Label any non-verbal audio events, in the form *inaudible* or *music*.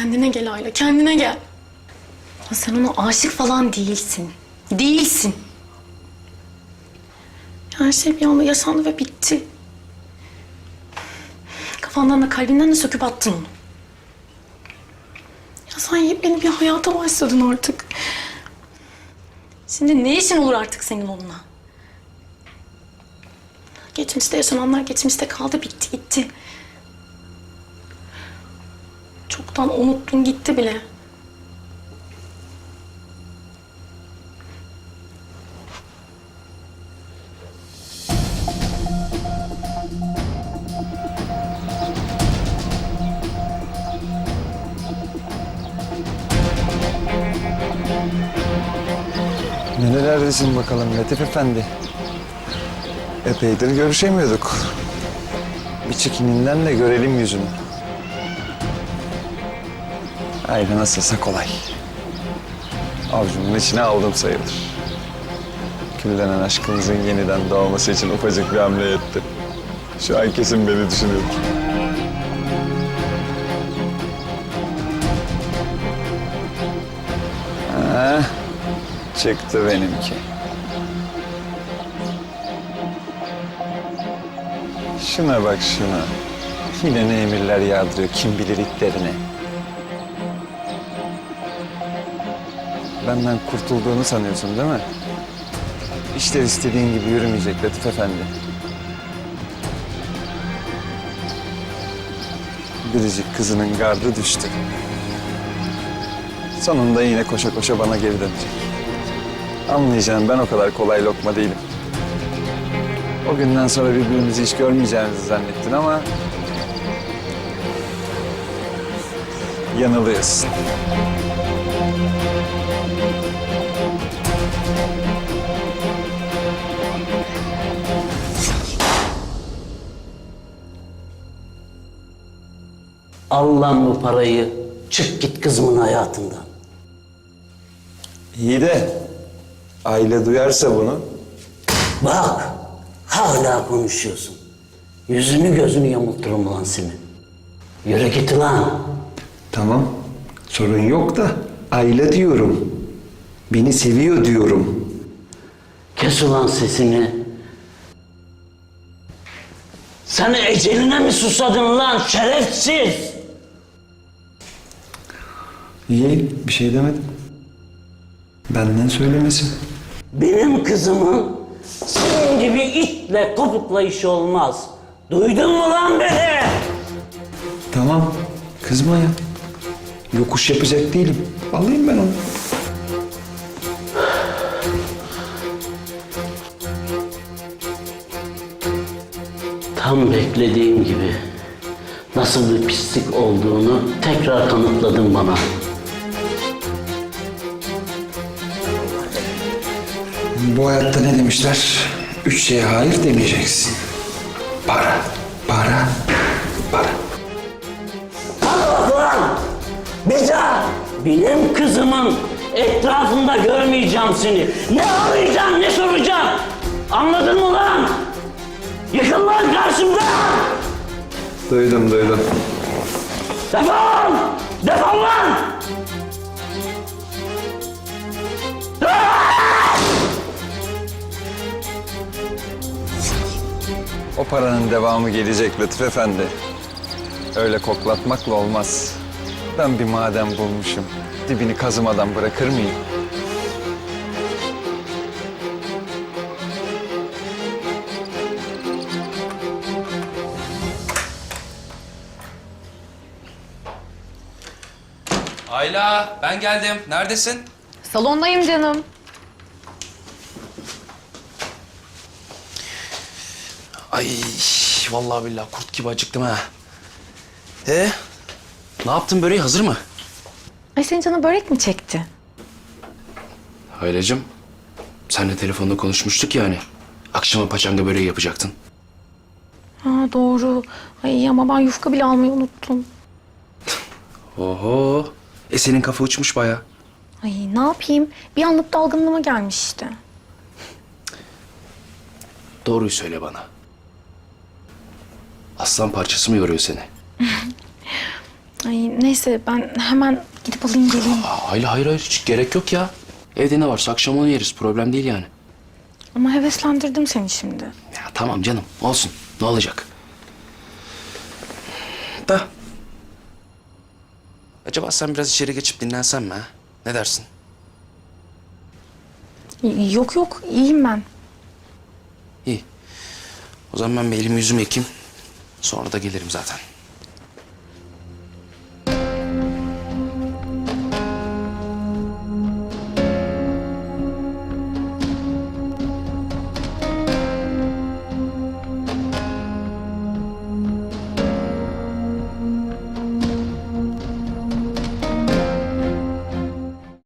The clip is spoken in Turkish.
Kendine gel Ayla, kendine gel. Ya sen ona aşık falan değilsin. Değilsin. Her şey bir anda yaşandı ve bitti. Kafandan da kalbinden de söküp attın onu. Ya sen yepyeni bir hayata başladın artık. Şimdi ne işin olur artık senin onunla? Geçmişte yaşananlar geçmişte kaldı, bitti gitti. Çoktan unuttun gitti bile. Nerelerdesin bakalım Latif Efendi? Epeydir görüşemiyorduk. Bir çekiminden de görelim yüzünü. Aynen nasılsa kolay. Avcumun içine aldım sayılır. Küllenen aşkımızın yeniden doğması için ufacık bir hamle etti. Şu an kesin beni düşünüyor. Ha, çıktı benimki. Şuna bak şuna. Yine ne emirler yağdırıyor kim bilir itlerine. Benden kurtulduğunu sanıyorsun değil mi? İşler istediğin gibi yürümeyecek Latif Efendi. Biricik kızının gardı düştü. Sonunda yine koşa koşa bana geri dönecek. Anlayacağım ben o kadar kolay lokma değilim. O günden sonra birbirimizi hiç görmeyeceğimizi zannettin ama... Yanılıyorsun. Al lan bu parayı. Çık git kızımın hayatından. İyi de aile duyarsa bunu Bak hala konuşuyorsun. Yüzünü gözünü yamulturum lan seni. Yürü git lan. Tamam, sorun yok da aile diyorum. Beni seviyor diyorum. Kes ulan sesini. Sen eceline mi susadın lan şerefsiz? İyi, bir şey demedim. Benden söylemesin. Benim kızımın senin gibi itle kopukla işi olmaz. Duydun mu lan beni? Tamam, kızma ya. Yokuş yapacak değilim. Alayım ben onu. Tam beklediğim gibi nasıl bir pislik olduğunu tekrar kanıtladın bana. Bu hayatta ne demişler? Üç şeye hayır demeyeceksin. Benim kızımın etrafında görmeyeceğim seni. Ne arayacağım, ne soracağım? Anladın mı lan? Yıkıl lan karşımda! Duydum, duydum. Defol! Defol lan! O paranın devamı gelecek Latif Efendi. Öyle koklatmakla olmaz. Ben bir maden bulmuşum. Dibini kazımadan bırakır mıyım? Ayla ben geldim. Neredesin? Salondayım canım. Ay vallahi billahi kurt gibi acıktım ha. E ne yaptın böreği hazır mı? Ay senin canı börek mi çekti? Aylacığım senle telefonda konuşmuştuk yani. Akşama paçanga böreği yapacaktın. Ha doğru. Ay ama ben yufka bile almayı unuttum. *laughs* Oho. E senin kafa uçmuş baya. Ay ne yapayım? Bir anlık dalgınlığıma gelmiş işte. Doğruyu söyle bana. Aslan parçası mı yoruyor seni? *laughs* Ay neyse ben hemen gidip alayım geleyim. Aa, hayır hayır hayır hiç gerek yok ya. Evde ne varsa akşam onu yeriz. Problem değil yani. Ama heveslendirdim seni şimdi. Ya tamam canım olsun. Ne olacak? Da. Acaba sen biraz içeri geçip dinlensen mi ha? Ne dersin? Yok yok iyiyim ben. İyi. O zaman ben bir elimi yüzümü yıkayayım. Sonra da gelirim zaten.